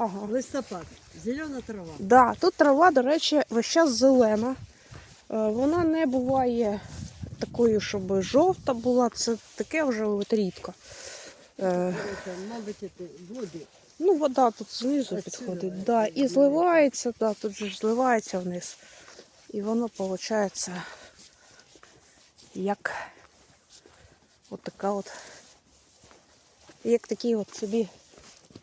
Ага. Листопад. Зелена трава. Да, тут трава, до речі, весь час зелена. Е, Вона не буває такою, щоб жовта була. Це таке вже от рідко. Е, мабуть, води. Ну, вода тут знизу Отсюда, підходить. Да, і зливається, да, тут же зливається вниз. І воно виходить як от така от, як такий от собі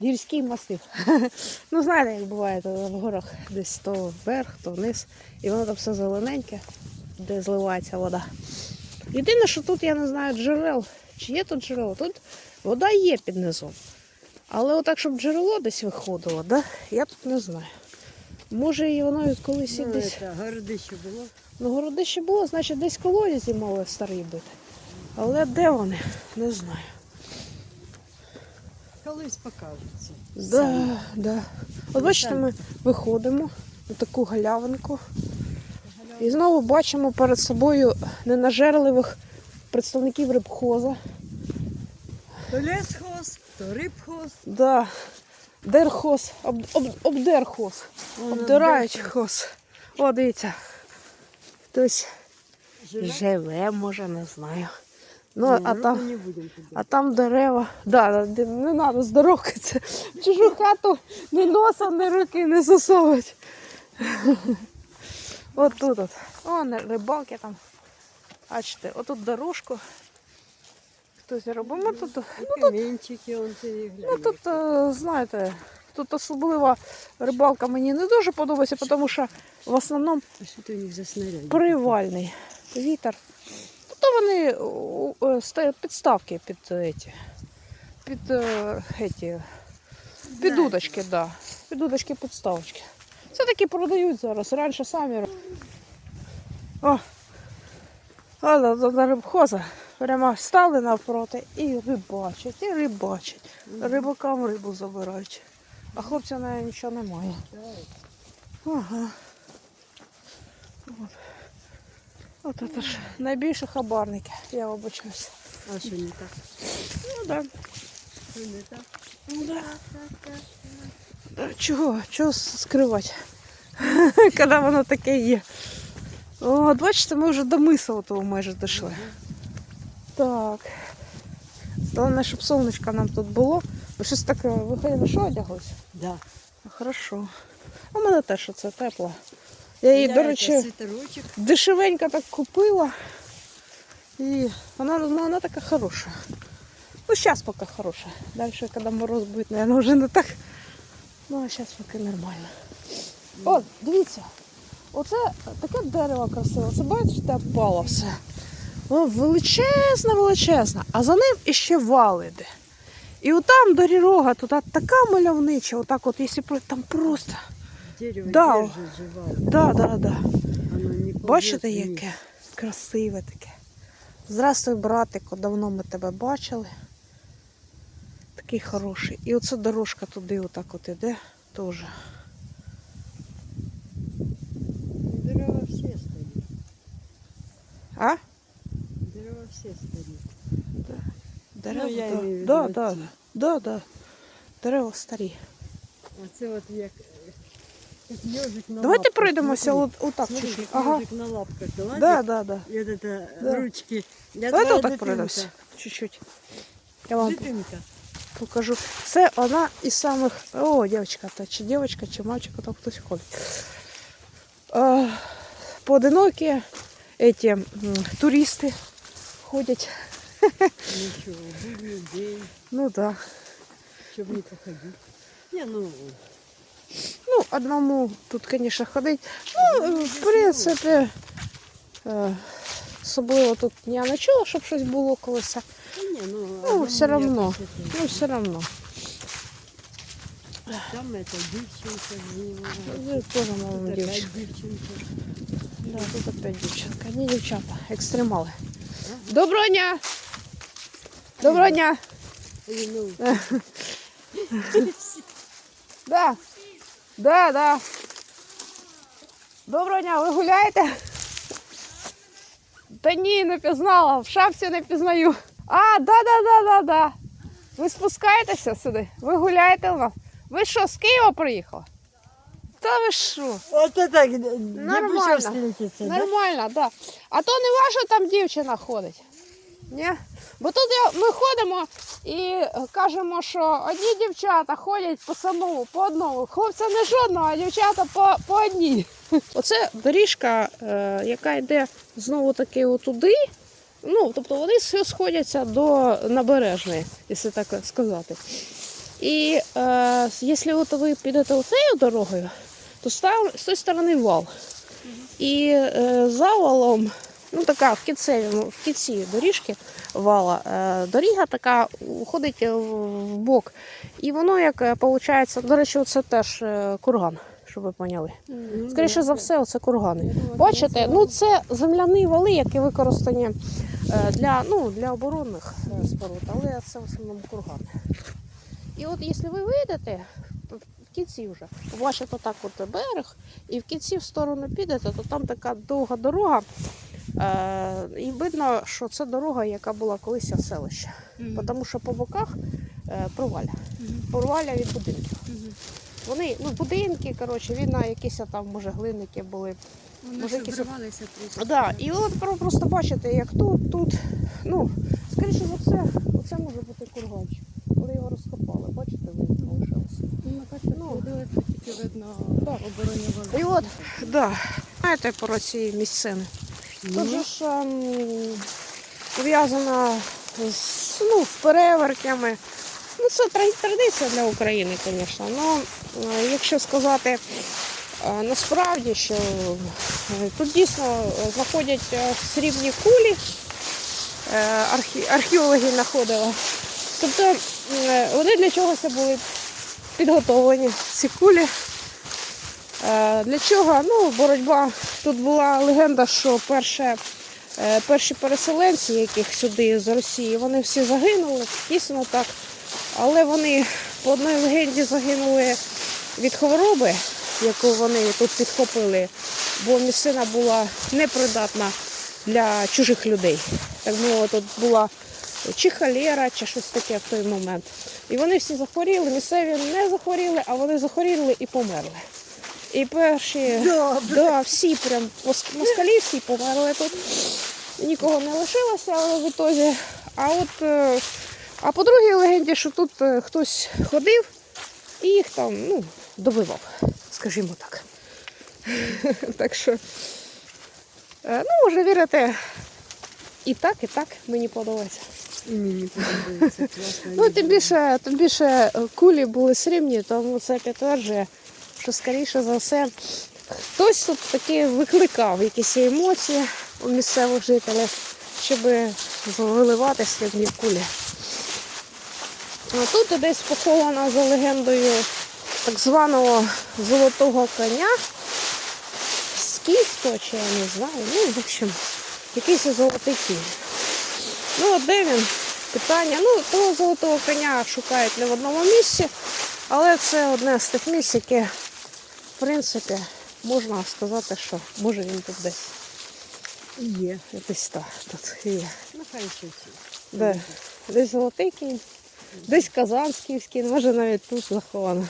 гірський масив. ну, знаєте, як буває то в горах десь то вверх, то вниз. І воно там все зелененьке, де зливається вода. Єдине, що тут я не знаю джерел. Чи є тут джерело? Тут вода є під низом. Але отак, щоб джерело десь виходило, да? я тут не знаю. Може і воно і колись і Ну, десь. это, городище було. Ну, городище було, значить десь колодязі мали старі бити. Але де вони? Не знаю. Колись покажеться. Да, да. От бачите, ми виходимо на таку галявинку і знову бачимо перед собою ненажерливих представників рибхоза. То лесхоз, то рибхоз. Да. Дерхоз, об, об, обдерхоз. Обдирають хоз. О, дивіться. Хтось Живе? живе, може, не знаю. Ну, Ні, а ну, там. не. А там дерева. Да, не треба здоровкатися. В чужу хату ні носа, ні руки не засовувати. От тут от. О, не- рибалки там. Бачите, отут дорожку. Хтось робить. Ми тут, камінчики, он ну, тут, е, знаєте, тут особлива рибалка мені не дуже подобається, тому що в основному А? Привальний вітер. Тобто вони підставки під эти, під, е, еті, під удочки, да. Під удочки підставочки. Це такі продають зараз. Раніше самі. О! О, до, рибхоза. Прямо стали навпроти і рибачать, і рибачать. Рибакам рибу забирають. А хлопця навіть нічого немає. Ага. От. От це ж найбільші хабарники, я вибачаюся. А що не так? Ну да. Що не так? Ну да. Чого? Чого скривати? Коли воно таке є. От, бачите, ми вже до мису того майже дійшли. Так. Головне, щоб сонечко нам тут було. Ви щось таке, ви ви що одяглись? Да. Хорошо. У мене теж це тепло. Я її, до речі, дешевенько так купила. І вона, ну, вона така хороша. Ну, зараз поки хороша. Далі, коли мороз буде, наверное, вже не так. Ну, а зараз поки нормально. О, дивіться. Оце таке дерево красиве. Це бачите, опало все. Воно величезне, величезне, а за ним іще вал іде. І отам до рірога, тут така мальовнича, отак от, якщо там просто. Дерево Да. держить живало. Да, да, да. Бачите, яке красиве таке. Здравствуй, братику, давно ми тебе бачили. Такий хороший. І оце дорожка туди отак от іде теж. Дерева всі старі. А? Дерева всі старі. Дерева, Ну, я да. да, да, да, да. Дерева старі. А це от як, Давайте пройдемося Смотри, от, отак смотри, чуть-чуть. Ага. на лапках лазить. Да, да, да. І от это Да. ручки. Я Давайте твоя отак пройдемося. Чуть-чуть. Я вам Дитинка. покажу. Це одна із самих. О, дівчинка, та чи дівчинка, чи мальчик, там хтось ходить. А, поодинокі эти, м, туристи ходять. Нічого, будній день, Ну да. щоб не походити. Не, ну, Ну, одному тут, звісно, ходить. Ну, в принципі, особливо тут я не чула, щоб щось було колись. ну, все це. Ну, все одно. Там эта дівчинка. Ну, Теж мама дівчинка. Да, тут опять дівчинка. Ні, дівчата, екстремали. Доброго дня! Доброго дня! Ну, Да. Да, да. Доброго дня, ви гуляєте? Та ні, не пізнала, в шапці не пізнаю. А, да, да, да, да, да. Ви спускаєтеся сюди? Ви гуляєте у нас? Ви що, з Києва приїхали? Та ви що? От это Нормально. Нормально, да. А то не ваша там дівчина ходить. Ні? Бо тут ми ходимо і кажемо, що одні дівчата ходять по самому, по одному. Хлопця не жодного, а дівчата по, по одній. Оце доріжка, е, яка йде знову таки отуди. Ну, тобто вони все сходяться до набережної, якщо так сказати. І е, якщо от ви підете оцею дорогою, то став, з тої сторони вал. І е, завалом, ну така в кінці, в кінці доріжки вала, е, доріга така уходить в бок. І воно як виходить, до речі, це теж е, курган, щоб ви поняли. Скоріше за все, це кургани. Бачите, ну це земляні вали, які використані е, для, ну, для оборонних е, споруд, але це в основному кургани. І от якщо ви вийдете в кінці вже, побачите так от берег, і в кінці в сторону підете, то там така довга дорога. Е, і видно, що це дорога, яка була колись в селище. Мгм. Тому що по боках е, проваля. Мгм. Проваля від будинків. Мгм. Вони, ну, будинки, коротше, видно, якісь там, може, глиники були. Вони Може, якісь- трішки. Да, і от просто бачите, як тут, тут, ну, скоріше за все, оце може бути курганчик. Коли його розкопали, бачите, видно лишилося. Ну, на Ну. тільки видно оборонні вали. І от, да, знаєте про ці місцини. Тут же ж ем, пов'язана з ну, з перевертнями. Ну, це традиція для України, звісно. Ну, е, якщо сказати е, насправді, що е, тут дійсно знаходять е, срібні кулі, археологи знаходили. Тобто вони для чогось були підготовлені, ці кулі. Е, Для чого? Ну, боротьба. Тут була легенда, що перше, е, перші переселенці, яких сюди з Росії, вони всі загинули, дійсно так. Але вони по одній легенді загинули від хвороби, яку вони тут підхопили, бо місцина була непридатна для чужих людей. Так мовити, тут була чи холера, чи щось таке в той момент. І вони всі захворіли, місцеві не захворіли, а вони захворіли і померли. І перші, да, всі прям москалі всі померли тут. Нікого не лишилося, але в ітозі. А от е, а по другій легенді, що тут е, хтось ходив і їх там ну, добивав, скажімо так. так що, е, ну, може вірити і так, і так мені подобається. І мені подобається. Ну, тим більше, тим більше кулі були срібні, тому це підтверджує, що скоріше за все хтось тут таки викликав якісь емоції у місцевих жителів, щоб виливати срібні кулі. А тут десь похована за легендою так званого золотого коня. Скіфто, чи я не знаю. Ну, в общем, якийсь золотий кінь. Ну, от де він? Питання. Ну, того золотого коня шукають не в одному місці, але це одне з тих місць, яке, в принципі, можна сказати, що може він тут десь. Є. Десь так, тут є. Ну, хай. Де? Десь золотий кінь, десь казан скіфський, може навіть тут заховано.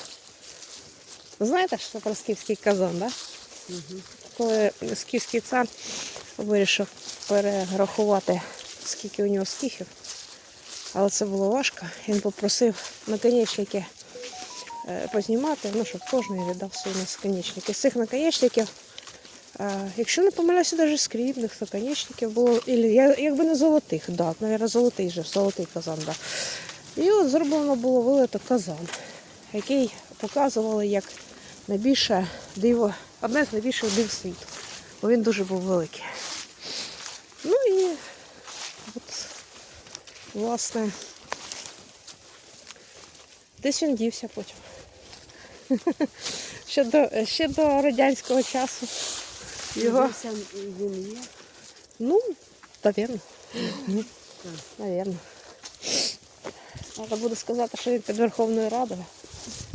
Знаєте, що про скіфський казан, так? Да? Мгм. коли скіфський цар вирішив перерахувати, скільки у нього скіфів, але це було важко. Він попросив наконечники познімати, ну, щоб кожен віддав свої наконечники. З цих наконечників, е, якщо не помиляюся, навіть скрібних наконечників було, якби не золотих, да, мабуть, золотий же, золотий казан. Да. І от зроблено було вилито казан, який показували як найбільше диво, одне з найбільших див світу. Бо він дуже був великий. Ну і от, власне, десь він дівся потім. Ще, до, ще до радянського часу. Його, Він є. ну, навірно. Навірно. Треба буде сказати, що він під Верховною Радою.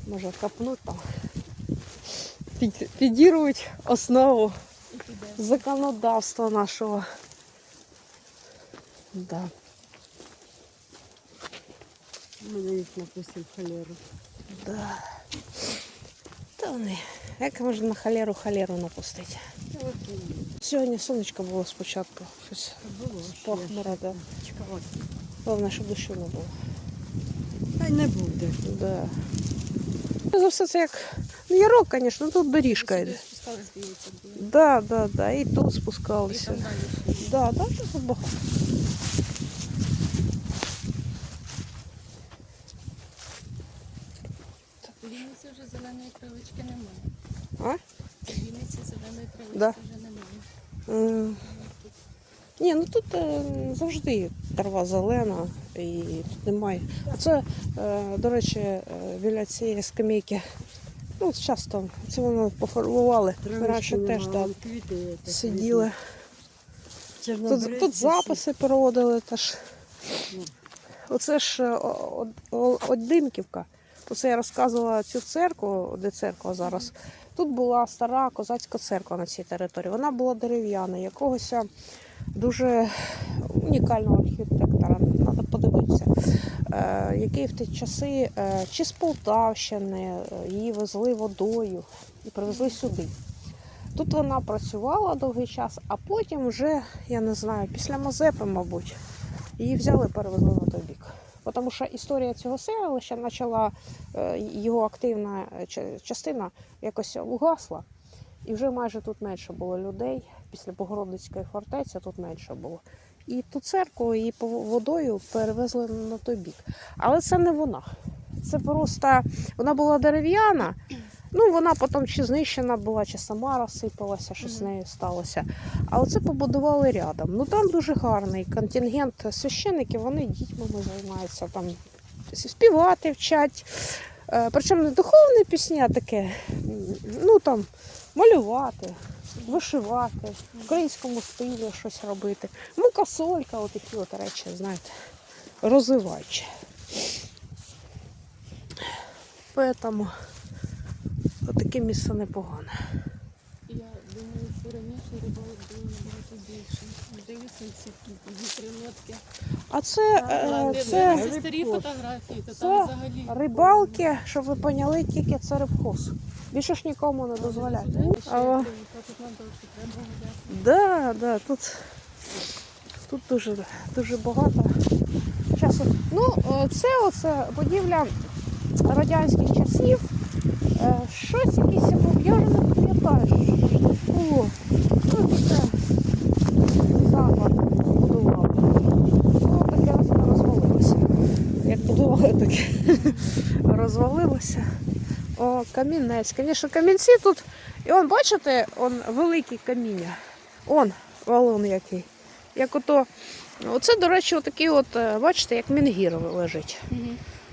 Може копнуть там. Під, підірвуть основу законодавства нашого. Да. Мене їх напустив холеру. Да. Та вони, як можна на халеру халеру напустити. Сьогодні сонечко було спочатку. Щось Було. похмуро, да. Чекала. Головне, щоб дощу не було. Та й не буде. Да. За все це як. Ну, ярок, звісно, тут доріжка йде. Спускали, здається, було. Да, да, да. І тут І спускалися. там далі. ще. Да, да, тут багато. Ні, ну тут е, завжди трава зелена і тут немає. Це, е, до речі, е, біля цієї скамейки. Ну, часто це воно пофарбували. Раніше теж квіти. сиділи. Тут, тут записи проводили теж. Ну. Оце ж о- о- о- Одимківка. Оце я розказувала цю церкву, де церква зараз. Тут була стара козацька церква на цій території. Вона була дерев'яна, якогось дуже унікального архітектора. Треба подивитися. Е, який в ті часи е, чи з Полтавщини е, її везли водою і привезли сюди. Тут вона працювала довгий час, а потім вже, я не знаю, після Мазепи, мабуть, її взяли і перевезли на той бік. Тому що історія цього селища почала його активна частина якось угасла, і вже майже тут менше було людей. Після Богородицької фортеці тут менше було. І ту церкву її водою перевезли на той бік. Але це не вона. Це просто вона була дерев'яна. Ну, вона потім чи знищена була, чи сама розсипалася, що з нею сталося. А оце побудували рядом. Ну там дуже гарний контингент священиків, вони дітьми займаються, там співати вчать. Е, Причому не духовні пісні, а таке, ну там малювати, вишивати, в українському стилі щось робити. Мука солька, отакі от речі, знаєте, розвиваючі. Поэтому отаке місце непогане. Я думаю, що раніше рибалок було набагато більше. Дивіться ці вітри. А це, е, це Це старі фотографії, то Це там взагалі. рибалки, щоб ви поняли, тільки це рибхоз. Більше ж нікому не дозволяють. Але-. Да, да, тут, тут дуже, дуже багато часу. Ну, е, це оце будівля радянських часів. Е, Щось був, я вже не пам'ятаю, було. Ну, це запад будував. Ну, таке розвалилося. Як будували, таке розвалилося. О, камінець. Звісно, камінці тут. І он, бачите, он великий каміння. Он валун який. Як ото. Оце, до речі, отакий от, е, бачите, як мінгір лежить.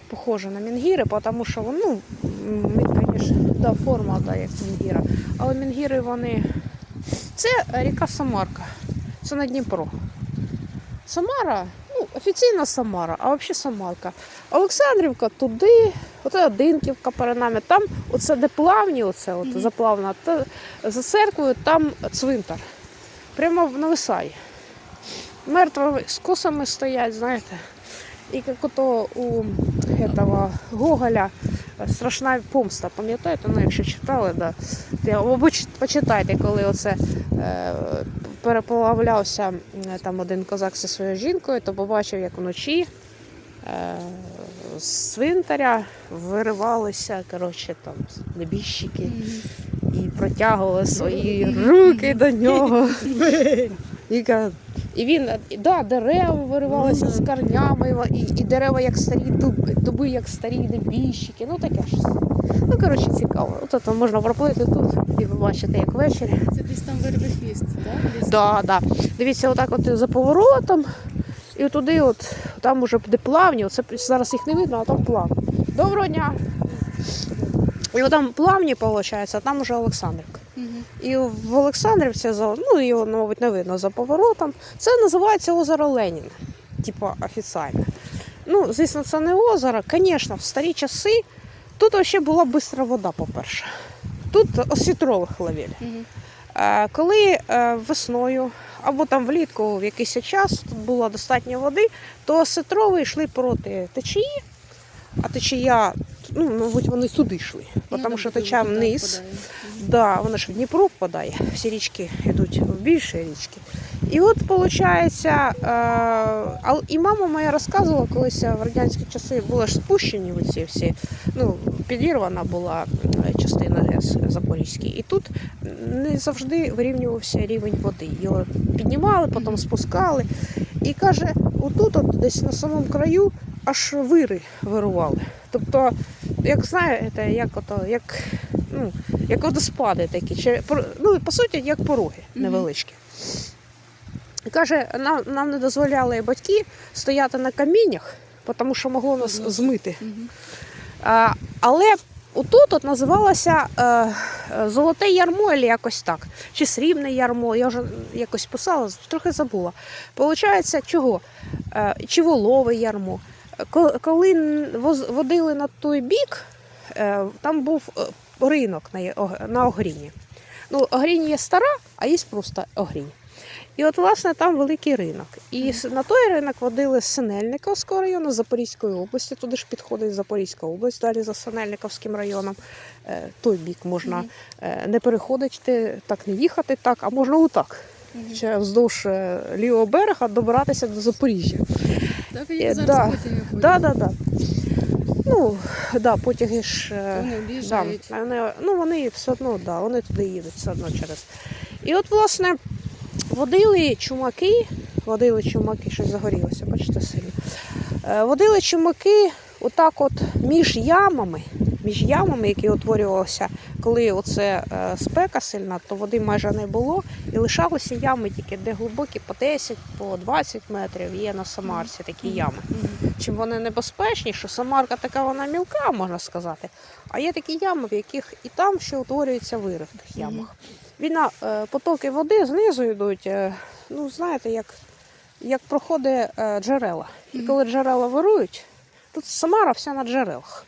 Похоже на мінгіри, тому що ну, він, звісно, да, форма да, як мінгіра. Але мінгіри вони. Це ріка Самарка. Це на Дніпро. Самара, офіційно Самара, а взагалі Самарка. Олександрівка туди, оце Одинківка перед нами. Там, оце де плавні, оце от, Мгм. заплавна, та, за церквою там цвинтар. Прямо в нависає. Мертві з косами стоять, знаєте. І як ото у этого Гоголя е, страшна помста, пам'ятаєте? Ну, якщо читали, да. Або почитайте, коли оце е, переплавлявся там один козак зі своєю жінкою, то побачив, як вночі е, з цвинтаря виривалися коротше, там, небіжчики і протягували свої руки до нього. І, і він, да, дерева виривалися з корнями, і, і дерева як старі дуби, дуби як старі небіжчики. Ну таке ж. Ну, коротше, цікаво. От це можна проплити тут і ви бачите, як ввечері. Це десь там вербихвіст, так? Да, да. Дивіться, отак от за поворотом. І туди, от, там уже де плавні, оце зараз їх не видно, а там плавні. Доброго дня! І от там плавні, виходить, а там уже Олександрівка. І в Олександрівці, ну його, мабуть, не видно за поворотом. Це називається озеро Леніна, типу офіційно. Ну, звісно, це не озеро. Звісно, в старі часи тут взагалі була бистра вода, по-перше. Тут освітрових ловили. Мгм. Е, Коли е, весною або там влітку в якийсь час тут було достатньо води, то сетрови йшли проти течії, а течія ну, мабуть, вони сюди йшли, тому Ну, що туди вниз. Да, воно ж в Дніпро впадає, всі річки йдуть в більші річки. І от виходить, і мама моя розказувала, колись в радянські часи були ж спущені оці всі, ну, підірвана була е, частина ГЕС Запорізькій. І тут не завжди вирівнювався рівень води. Його піднімали, потім спускали. І каже, отут, от десь на самому краю, аж вири вирували. Тобто, як знаєте, як ото, як, ну, як водоспади такі, чи, ну, по суті, як пороги невеличкі. Каже, нам, нам не дозволяли батьки стояти на каміннях, тому що могло нас змити. А, але отут от називалося е, е, Золоте ярмо, або якось так. Чи срібне ярмо, я вже якось писала, трохи забула. Получається, чого? Е, чи волове ярмо. Коли водили на той бік, е, там був е, ринок на, на Огріні. Ну, Огрінь є стара, а є просто Огрінь. І от, власне, там великий ринок. І на той ринок водили з Синельниковського району Запорізької області. Туди ж підходить Запорізька область, далі за Синельниковським районом. Е, Той бік можна е, не переходити, так не їхати, так, а можна отак. Ще вздовж е, лівого берега добиратися до Запоріжжя. Так і зараз да. потяги. Да, да, да. Ну, да, потяги ж. Вони Да, вони, ну вони все одно, да, вони туди їдуть все одно через. І от, власне, водили чумаки, водили чумаки, щось загорілося, бачите, сильно. Е, Водили чумаки отак от між ямами, між ямами, які утворювалися, коли оце е, спека сильна, то води майже не було. І лишалися ями тільки, де глибокі по 10, по 20 метрів є на Самарці такі ями чим вони небезпечні, що Самарка така вона мілка, можна сказати. А є такі ями, в яких і там ще утворюється вири в тих ямах. Війна, е, потоки води знизу йдуть, е, ну знаєте, як, як проходить е, джерела. І коли джерела вирують, тут Самара вся на джерелах.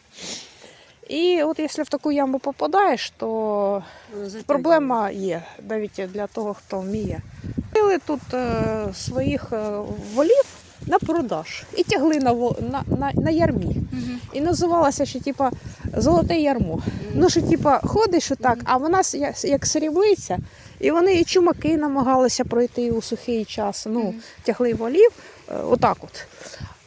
І от якщо в таку яму попадаєш, то Проблема є навіть для того, хто вміє. Купили тут своїх волів на продаж і тягли на, на, на, на ярмі. Мгм. І називалося ще типа золоте ярмо. Ну що, типа, ходиш отак, а вона як, срібlicя, і вони і чумаки намагалися пройти у сухий час. Ну, тягли волів, е, отак от.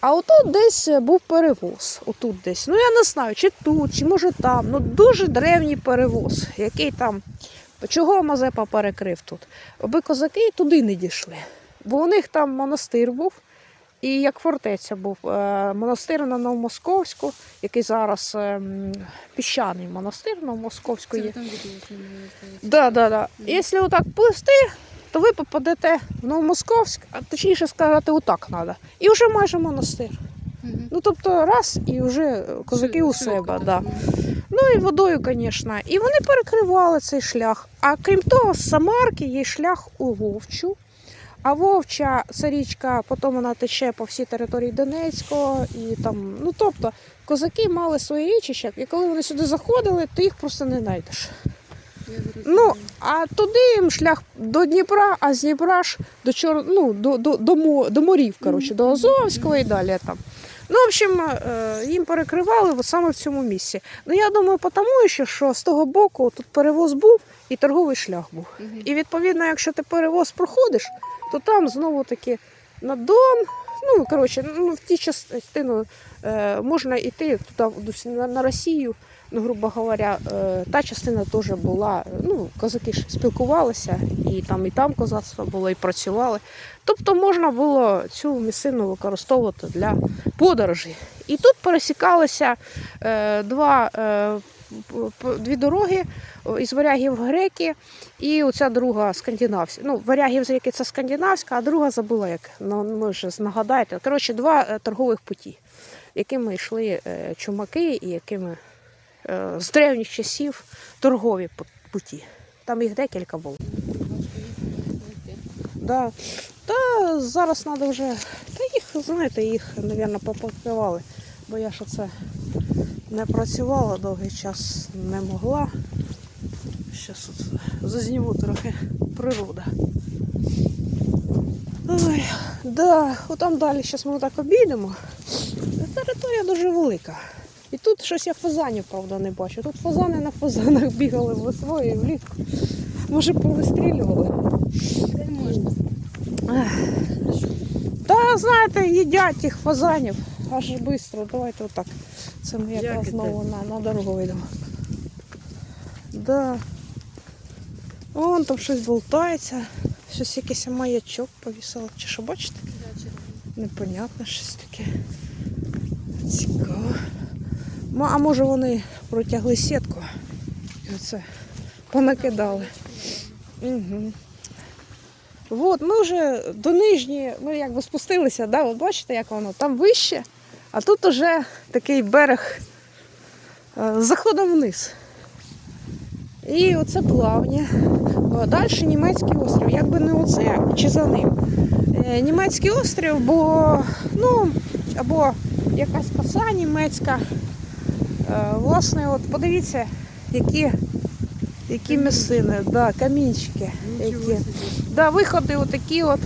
А отут десь був перевоз. Отут десь. Ну я не знаю, чи тут, чи може там. Ну дуже древній перевоз, який там. Чого Мазепа перекрив тут? Аби козаки туди не дійшли. Бо у них там монастир був, і як фортеця був. Е, Монастир на Новомосковську, який зараз ем, піщаний монастир Новомосковську є. Да, да, да. Якщо отак плисти, то ви попадете в Новомосковськ, а точніше сказати, отак треба. І вже майже монастир. Ну тобто раз і вже козаки у себе. Да. Ну і водою, звісно. І вони перекривали цей шлях. А крім того, з Самарки є шлях у Вовчу. А Вовча це річка, потім вона тече по всій території Донецького. І там, ну тобто, козаки мали свої річища, і коли вони сюди заходили, ти їх просто не знайдеш. Ну, а туди їм шлях до Дніпра, а з Дніпра ж до Чор... ну, до, до, до, до морів, коротше, до Азовського і далі там. Ну, в общем, е, їм перекривали от саме в цьому місці. Ну, я думаю, тому що з того боку тут перевоз був і торговий шлях був. І відповідно, якщо ти перевоз проходиш, то там знову таки на Дон, ну коротше, ну в ті частину е, можна йти туди на, на Росію. Ну, грубо говоря, е, та частина теж була. Ну, козаки ж спілкувалися, і там, і там козацтво було, і працювали. Тобто можна було цю місцину використовувати для подорожей. І тут пересікалися е, два, е, дві дороги із варягів греки, і оця друга скандинавська. Ну, варягів з реки це скандинавська, а друга забула як. Ну, може, нагадаєте. Коротше, два е, торгових путі, якими йшли е, чумаки і якими е, з древніх часів торгові путі. Там їх декілька було. Да. Та зараз треба вже. Та їх, знаєте, їх, мабуть, попокривали. Бо я ж оце не працювала довгий час, не могла. Зараз от зазніму трохи природа. Ой, да, отам далі зараз ми так обійдемо. Територія дуже велика. І тут щось я фазанів, правда, не бачу. Тут фазани на фазанах бігали весною і влітку. Може, повистрілювали. Та знаєте, їдять тих фазанів аж швидко. Давайте отак. Це ми якраз Як знову на, на дорогу вийдемо. Да. Вон там щось болтається. Щось якийсь маячок повісило. Чи що бачите? Непонятно щось таке. Цікаво. А може вони протягли сітку і оце понакидали. Угу. От, ми вже до нижньої, ми якби спустилися, да? от бачите, як воно там вище, а тут уже такий берег е, заходом вниз. І оце плавня. Далі німецький острів. Якби не оце чи за ним. Е, Німецький острів, бо ну, або якась коса німецька. Е, Власне, от подивіться, які, які місцини, да, камінчики. Які. Да, виходи отакі от.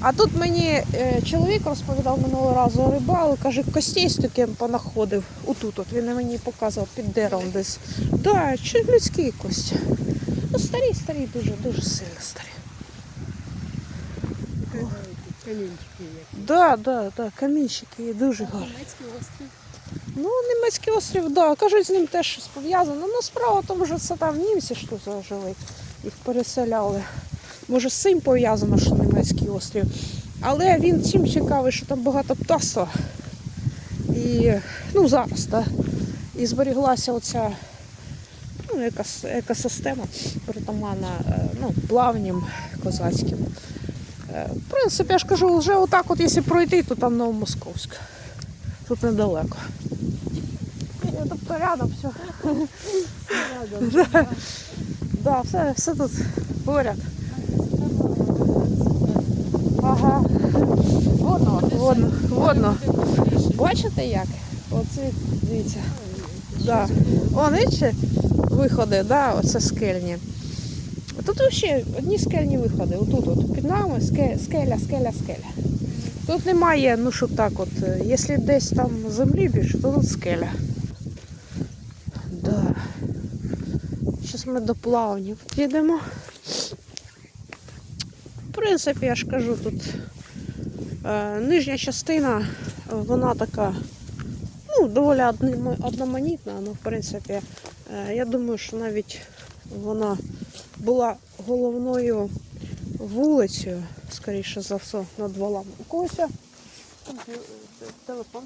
А тут мені е, чоловік розповідав минулого разу рибалу, каже, костей з таким понаходив. Отут от він мені показував під деревом десь. Да, чи людські кості. Ну, старі, старі, дуже, дуже сильно старі. Камінчики є. Да, да, да, камінчики є дуже гарні. Німецький острів. Ну, німецький острів, да. Кажуть, з ним теж щось пов'язано. Ну, справа в тому, що це там німці що зажили, їх переселяли. Може, з цим пов'язано, що німецький острів. Але він чим цікавий, що там багато птаства. І ну, зараз, так. І зберіглася оця ну, екос, екосистема притаманна е, ну, плавнім козацьким. Е, В принципі, я ж кажу, вже отак, от, якщо пройти, то там Новомосковськ. Тут недалеко. Я тут порядок, все. Да. Да, все, все тут поряд. Ага. Водно, водно, водно. Бачите як? Оце, дивіться. Да. Вон, бачите, виходи, да, оце скельні. Тут взагалі одні скельні виходи. Отут от під нами скеля, скеля, скеля. Тут немає, ну щоб так от, якщо десь там землі більше, то тут скеля. Да. Зараз ми до плавнів підемо. Принципі, я ж кажу, тут е, нижня частина, вона така, ну, доволі одноманітна, але в принципі, е, я думаю, що навіть вона була головною вулицею, скоріше за все, над валами. У когось телефон.